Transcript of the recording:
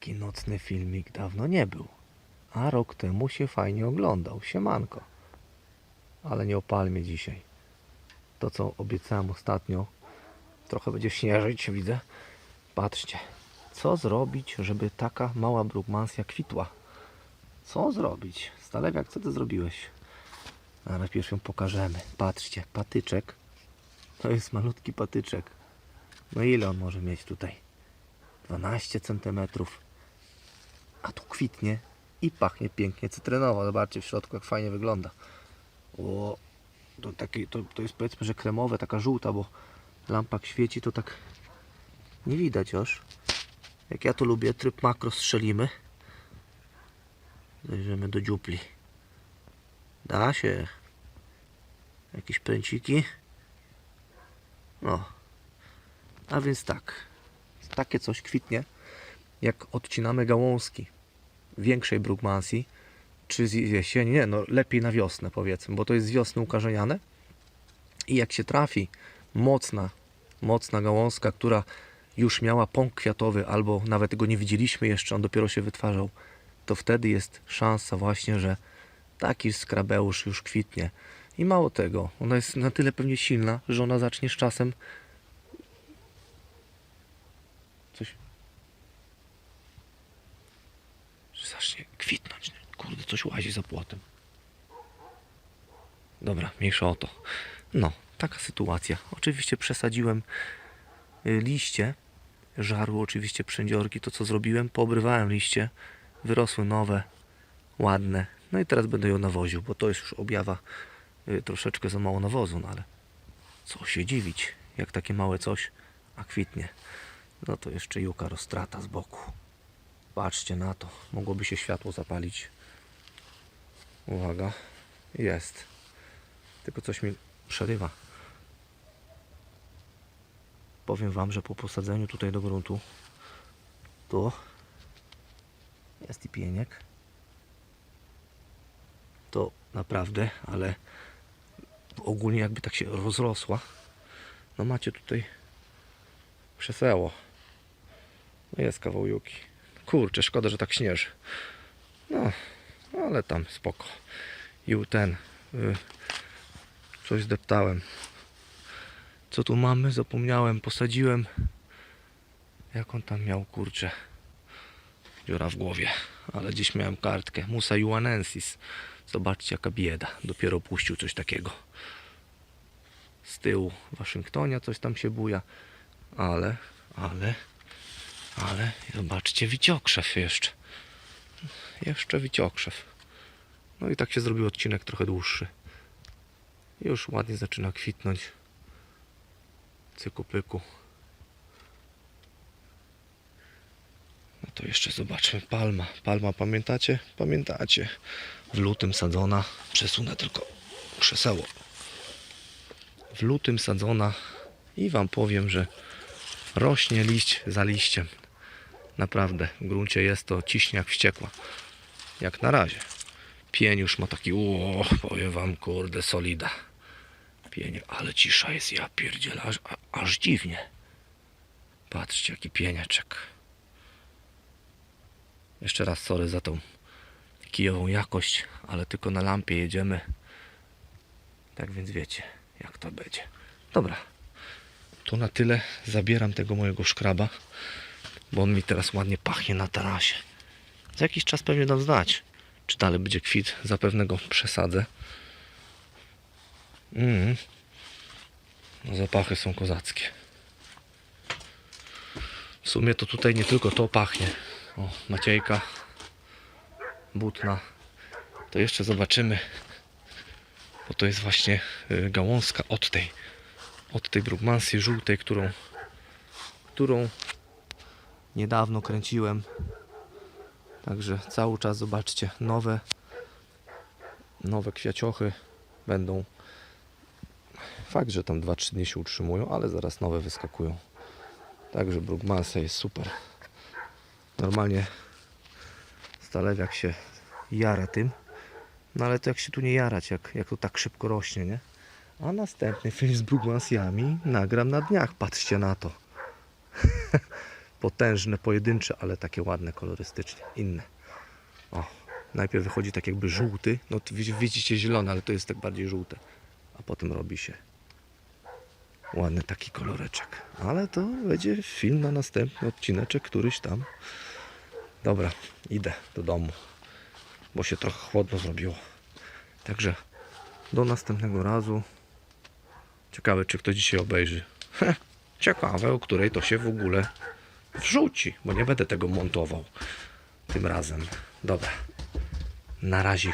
Taki nocny filmik dawno nie był. A rok temu się fajnie oglądał. Siemanko. Ale nie o palmie dzisiaj. To co obiecałem ostatnio. Trochę będzie śnieżyć, widzę. Patrzcie. Co zrobić, żeby taka mała brugmansja kwitła? Co zrobić? Stalewiak, co ty zrobiłeś? A najpierw ją pokażemy. Patrzcie, patyczek. To jest malutki patyczek. No ile on może mieć tutaj? 12 cm. A tu kwitnie i pachnie pięknie cytrynowo. Zobaczcie w środku jak fajnie wygląda. O, to, taki, to, to jest powiedzmy, że kremowe, taka żółta, bo lampa jak świeci to tak nie widać już. Jak ja to lubię, tryb makro strzelimy. Zajrzymy do dziupli. Da się. Jakieś pręciki. No. A więc tak. Takie coś kwitnie, jak odcinamy gałązki większej brugmansji, czy z jesieni, nie, no lepiej na wiosnę powiedzmy, bo to jest z wiosny ukarzeniane. I jak się trafi mocna, mocna gałązka, która już miała pąk kwiatowy, albo nawet go nie widzieliśmy jeszcze, on dopiero się wytwarzał, to wtedy jest szansa właśnie, że taki skrabeusz już kwitnie. I mało tego, ona jest na tyle pewnie silna, że ona zacznie z czasem coś że zacznie kwitnąć. Kurde, coś łazi za płotem. Dobra, mniejsza o to. No, taka sytuacja. Oczywiście przesadziłem y, liście. Żarły oczywiście przędziorki. To co zrobiłem, poobrywałem liście. Wyrosły nowe, ładne. No i teraz będę ją nawoził, bo to jest już objawa y, troszeczkę za mało nawozu, no ale co się dziwić, jak takie małe coś, a kwitnie. No to jeszcze juka roztrata z boku. Patrzcie na to. Mogłoby się światło zapalić. Uwaga. Jest. Tylko coś mi przerywa. Powiem Wam, że po posadzeniu tutaj do gruntu tu jest i pieniek. To naprawdę, ale ogólnie jakby tak się rozrosła. No macie tutaj krzeseło. No jest kawał juki. Kurczę, szkoda, że tak śnieży. No, ale tam spoko. I ten y, coś zdeptałem. Co tu mamy? Zapomniałem, posadziłem. Jak on tam miał, kurczę. Dziura w głowie. Ale gdzieś miałem kartkę. Musa Juanensis. Zobaczcie jaka bieda. Dopiero puścił coś takiego. Z tyłu Waszyngtonia coś tam się buja. Ale, ale, ale zobaczcie, wiciokrzew jeszcze. Jeszcze wiciokrzew. No i tak się zrobił odcinek trochę dłuższy. Już ładnie zaczyna kwitnąć. Cyku pyku. No to jeszcze zobaczmy. Palma. Palma pamiętacie? Pamiętacie. W lutym sadzona. Przesunę tylko krzeseło. W lutym sadzona i wam powiem, że rośnie liść za liściem. Naprawdę, w gruncie jest to ciśnie jak wściekła. Jak na razie. Pień już ma taki, o, powiem wam, kurde, solida. Pień, ale cisza jest, ja pierdzielę, aż, aż dziwnie. Patrzcie, jaki pienieczek. Jeszcze raz sorry za tą kijową jakość, ale tylko na lampie jedziemy. Tak więc wiecie, jak to będzie. Dobra, to na tyle. Zabieram tego mojego szkraba, bo on mi teraz ładnie pachnie na tarasie. Za jakiś czas pewnie dam znać, czy dalej będzie kwit. Zapewne go przesadzę. Mm. Zapachy są kozackie. W sumie to tutaj nie tylko to pachnie. O, Maciejka, butna. To jeszcze zobaczymy, bo to jest właśnie y, gałązka od tej od tej brugmansji żółtej, którą, którą niedawno kręciłem. Także cały czas zobaczcie, nowe, nowe kwiaciochy będą. Fakt, że tam 2-3 dni się utrzymują, ale zaraz nowe wyskakują. Także brugmansia jest super. Normalnie stalewiak się jara tym. No ale to jak się tu nie jarać, jak, jak to tak szybko rośnie, nie? A następny film z Brugmansjami nagram na dniach. Patrzcie na to. potężne, pojedyncze, ale takie ładne kolorystycznie, inne. O, najpierw wychodzi tak jakby żółty, no widzicie zielony, ale to jest tak bardziej żółte, a potem robi się ładny taki koloreczek. Ale to będzie film na następny odcineczek, któryś tam. Dobra, idę do domu, bo się trochę chłodno zrobiło. Także do następnego razu. Ciekawe, czy ktoś dzisiaj obejrzy. Ciekawe, o której to się w ogóle wrzuci, bo nie będę tego montował tym razem. Dobra, na razie.